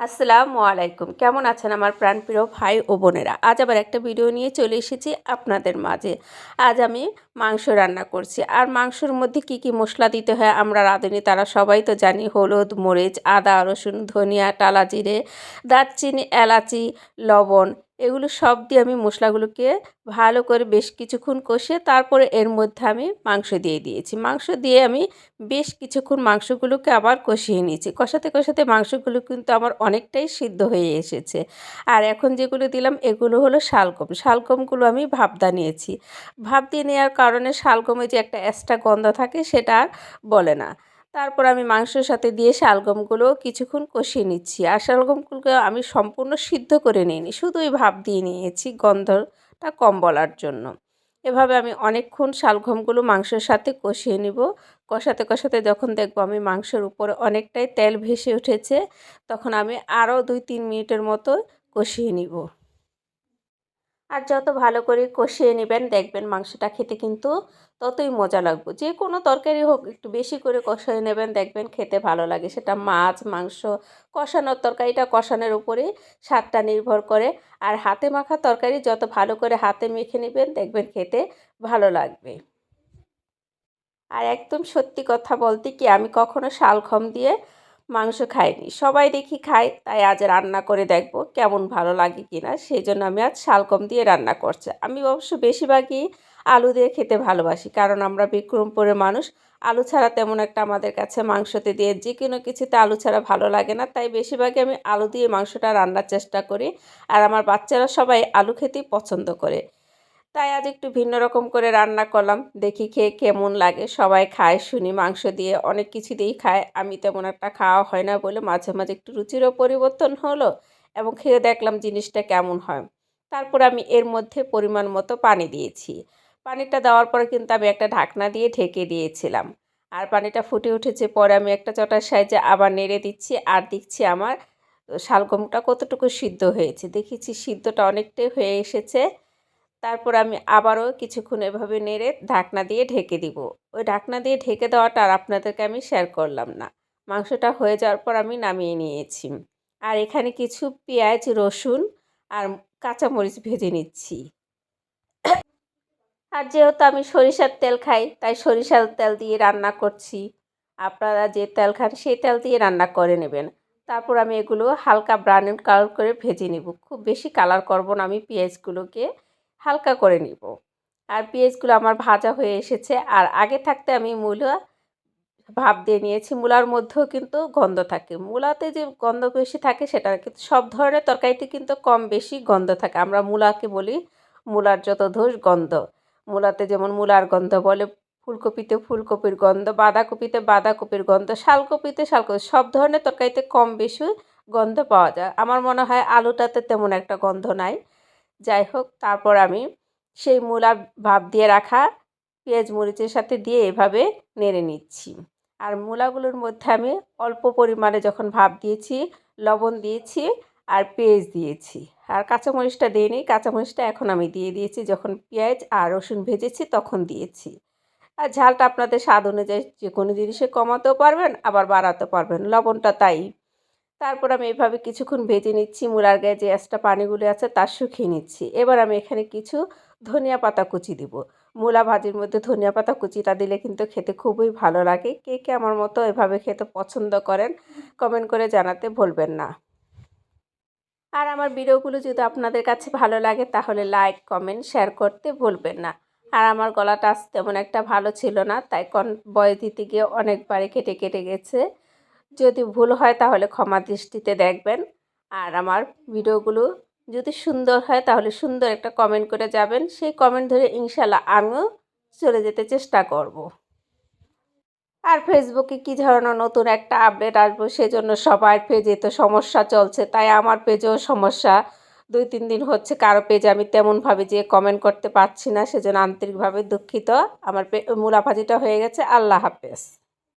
আসসালামু আলাইকুম। কেমন আছেন আমার প্রাণপ্রিয় ভাই ও বোনেরা? আজ আবার একটা ভিডিও নিয়ে চলে এসেছি আপনাদের মাঝে। আজ আমি মাংস রান্না করছি। আর মাংসর মধ্যে কি কি মশলা দিতে হয় আমরা রাঁধুনি তারা সবাই তো জানি। হলুদ, মরিচ, আদা, রসুন, ধনিয়া, টালা, জিরে, দারচিনি, এলাচি, লবণ এগুলো সব দিয়ে আমি মশলাগুলোকে ভালো করে বেশ কিছুক্ষণ কষে তারপরে এর মধ্যে আমি মাংস দিয়ে দিয়েছি। মাংস দিয়ে আমি বেশ কিছুক্ষণ মাংসগুলোকে আবার কষিয়ে নিয়েছি। কষাতে কষাতে মাংসগুলো কিন্তু আমার অনেকটাই সিদ্ধ হয়ে এসেছে। আর এখন যেগুলো দিলাম এগুলো হলো শালকম শালকমগুলো আমি ভাবদা নিয়েছি। ভাব দিয়ে নেওয়ার কারণে শালকমে যে একটা এক্সট্রা গন্ধ থাকে সেটা আর বলে না। তারপর আমি মাংসের সাথে দিয়ে শালগমগুলো কিছুক্ষণ কষিয়ে নিচ্ছি। আর শালগমগুলোকে আমি সম্পূর্ণ সিদ্ধ করে নিইনি শুধুই ভাপ দিয়ে নিয়েছি গন্ধটা কম বলার জন্য। এভাবে আমি অনেকক্ষণ শালগমগুলো মাংসের সাথে কষিয়ে নিব। কষাতে কষাতে যখন দেখব আমি মাংসের উপরে অনেকটাই তেল ভেসে উঠেছে, তখন আমি আরও দুই তিন মিনিটের মতো কষিয়ে নিব। আর যত ভালো করে কষিয়ে নেবেন, দেখবেন মাংসটা খেতে কিন্তু ততই মজা লাগবে। যে কোনো তরকারি হোক, একটু বেশি করে কষিয়ে নেবেন, দেখবেন খেতে ভালো লাগে। সেটা মাছ, মাংস, কষানোর তরকারিটা কষানোর উপরে স্বাদটা নির্ভর করে। আর হাতে মাখা তরকারি যত ভালো করে হাতে মেখে নেবেন, দেখবেন খেতে ভালো লাগবে। আর একদম সত্যি কথা বলতে কি, আমি কখনো শালখম দিয়ে মাংস খাইনি। সবাই দেখি খায়, তাই আজ রান্না করে দেখব কেমন ভালো লাগে কি না সেই জন্য আমি আজ শালকম দিয়ে রান্না করছি। আমি অবশ্য বেশিরভাগই আলু দিয়ে খেতে ভালোবাসি, কারণ আমরা বিক্রমপুরের মানুষ। আলু ছাড়া তেমন একটা আমাদের কাছে মাংসতে দিয়ে যে কোনো কিছুতে আলু ছাড়া ভালো লাগে না। তাই বেশিরভাগই আমি আলু দিয়ে মাংসটা রান্নার চেষ্টা করি। আর আমার বাচ্চারা সবাই আলু খেতেই পছন্দ করে। তাই আজ একটু ভিন্ন রকম করে রান্না করলাম। দেখি খেয়ে কেমন লাগে। সবাই খায়, শুনি, মাংস দিয়ে অনেক কিছু দিয়েই খায়। আমি তেমন একটা খাওয়া হয় না বলে মাঝে মাঝে একটু রুচিরও পরিবর্তন হলো এবং খেয়ে দেখলাম জিনিসটা কেমন হয়। তারপর আমি এর মধ্যে পরিমাণ মতো পানি দিয়েছি। পানিটা দেওয়ার পরে কিন্তু আমি একটা ঢাকনা দিয়ে ঢেকে দিয়েছিলাম। আর পানিটা ফুটে উঠেছে পরে আমি একটা চটার সাইজে আবার নেড়ে দিচ্ছি আর দেখছি আমার শালগমটা কতটুকু সিদ্ধ হয়েছে। দেখেছি সিদ্ধটা অনেকটাই হয়ে এসেছে। তারপর আমি আবারও কিছুক্ষণ এভাবে নেড়ে ঢাকনা দিয়ে ঢেকে দিব। ওই ঢাকনা দিয়ে ঢেকে দেওয়াটা আর আপনাদেরকে আমি শেয়ার করলাম না। মাংসটা হয়ে যাওয়ার পর আমি নামিয়ে নিয়েছি। আর এখানে কিছু পেঁয়াজ, রসুন আর কাঁচামরিচ ভেজে নিচ্ছি। আর যেহেতু আমি সরিষার তেল খাই, তাই সরিষার তেল দিয়ে রান্না করছি। আপনারা যে তেল খান, সেই তেল দিয়ে রান্না করে নেবেন। তারপর আমি এগুলো হালকা ব্রাউন কালার করে ভেজে নেব। খুব বেশি কালার করব না আমি পেঁয়াজগুলোকে। হালকা করে নিব। আর পেঁয়াজগুলো আমার ভাজা হয়ে এসেছে। আর আগে থাকতে আমি মূলা ভাব দিয়ে নিয়েছি। মূলার মধ্যেও কিন্তু গন্ধ থাকে। মূলাতে যে গন্ধ বেশি থাকে সেটা কিন্তু সব ধরনের তরকারিতে কিন্তু কম বেশি গন্ধ থাকে। আমরা মূলাকে বলি মূলার যত ধোষ গন্ধ। মূলাতে যেমন মূলার গন্ধ বলে, ফুলকপিতে ফুলকপির গন্ধ, বাঁধাকপিতে বাঁধাকপির গন্ধ, শালকপিতে শালকপি, সব ধরনের তরকারিতে কম বেশি গন্ধ পাওয়া যায়। আমার মনে হয় আলুটাতে তেমন একটা গন্ধ নাই। যাই হোক, তারপর আমি সেই মূলা ভাব দিয়ে রাখা পেঁয়াজ মরিচের সাথে দিয়ে এভাবে নেড়ে নিচ্ছি। আর মূলাগুলোর মধ্যে আমি অল্প পরিমাণে যখন ভাব দিয়েছি, লবণ দিয়েছি আর পেঁয়াজ দিয়েছি। আর কাঁচামরিচটা দিইনি, কাঁচামরিচটা এখন আমি দিয়ে দিয়েছি। যখন পেঁয়াজ আর রসুন ভেজেছি তখন দিয়েছি। আর ঝালটা আপনাদের স্বাদ অনুযায়ী যে কোনো জিনিসে কমাতেও পারবেন, আবার বাড়াতে পারবেন। লবণটা তাই তারপর আমি এভাবে কিছুক্ষণ ভেজে নিচ্ছি, মূলার গায়ে যে এক্সট্রা পানিগুলি আছে তা শুকিয়ে নিচ্ছি। এবার আমি এখানে কিছু ধনিয়া পাতা কুচি দিব। মূলা ভাজির মধ্যে ধনিয়া পাতা কুচিটা দিলে কিন্তু খেতে খুবই ভালো লাগে। কে কে আমার মতো এভাবে খেতে পছন্দ করেন কমেন্ট করে জানাতে ভুলবেন না। আর আমার ভিডিওগুলো যদি আপনাদের কাছে ভালো লাগে, তাহলে লাইক কমেন্ট শেয়ার করতে ভুলবেন না। আর আমার গলাটা আজ তেমন একটা ভালো ছিল না, তাই কন বয় দিতে গিয়ে অনেকবারে কেটে কেটে গেছে। যদি ভুল হয় তাহলে ক্ষমা দৃষ্টিতে দেখবেন। আর আমার ভিডিওগুলো যদি সুন্দর হয় তাহলে সুন্দর একটা কমেন্ট করে যাবেন। সেই কমেন্ট ধরে ইনশাল্লাহ আমিও চলে যেতে চেষ্টা করব। আর ফেসবুকে কী ধরনের নতুন একটা আপডেট আসব সেজন্য সবার পেজে তো সমস্যা চলছে। তাই আমার পেজেও সমস্যা। দুই, তিন দিন হচ্ছে কারও পেজে আমি তেমনভাবে যে কমেন্ট করতে পারছি না, সেজন্য আন্তরিকভাবে দুঃখিত। আমার পে মুলাফাজিটা হয়ে গেছে। আল্লাহ হাফেজ।